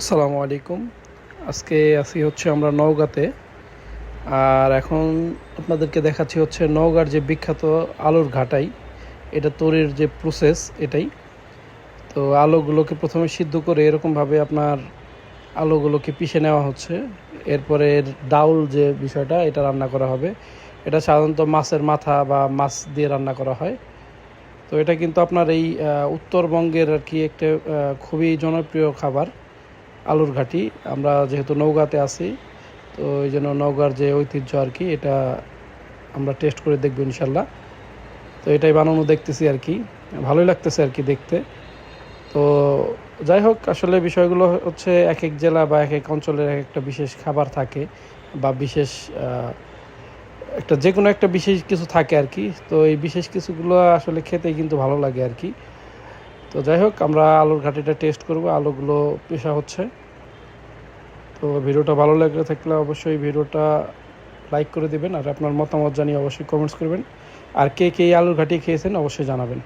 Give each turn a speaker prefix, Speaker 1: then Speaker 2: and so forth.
Speaker 1: আসসালামু আলাইকুম। আজকে আসি হচ্ছে আমরা নওগাঁতে। আর এখন আপনাদেরকে দেখাচ্ছি হচ্ছে নওগাঁর যে বিখ্যাত আলুর ঘাটাই, এটা তৈরির যে প্রসেস এটাই। তো আলুগুলোকে প্রথমে সিদ্ধ করে এরকমভাবে আপনার আলুগুলোকে পিষে নেওয়া হচ্ছে। এরপরে এর ডাউল যে বিষয়টা, এটা রান্না করা হবে। এটা সাধারণত মাছের মাথা বা মাছ দিয়ে রান্না করা হয়। তো এটা কিন্তু আপনার এই উত্তরবঙ্গের আর কি একটা খুবই জনপ্রিয় খাবার। আলুর ঘাটি। আমরা যেহেতু নৌগাতে আছি, তো এই জন্য নৌগার যে ঐতিহ্য আর কি, এটা আমরা টেস্ট করে দেখব ইনশাল্লাহ। তো এটাই বানানো দেখতেছি আর কি। ভালোই লাগতেছে আর কি দেখতে। তো যাই হোক, আসলে বিষয়গুলো হচ্ছে এক এক জেলা বা এক এক অঞ্চলের এক একটা বিশেষ খাবার থাকে বা বিশেষ একটা যে কোনো একটা বিশেষ কিছু থাকে আর কি। তো এই বিশেষ কিছুগুলো আসলে খেতে কিন্তু ভালো লাগে আর কি। তো যাই হোক, আমরা আলুর ঘাটিটা টেস্ট করব। আলুগুলো পেশা হচ্ছে। তো ভিডিওটা ভালো লাগলে থাকলে অবশ্যই ভিডিওটা লাইক করে দিবেন। আর আপনার মতামত জানিয়ে অবশ্যই কমেন্টস করবেন। আর কে কে আলুর ঘাটি খেয়েছেন অবশ্যই জানাবেন।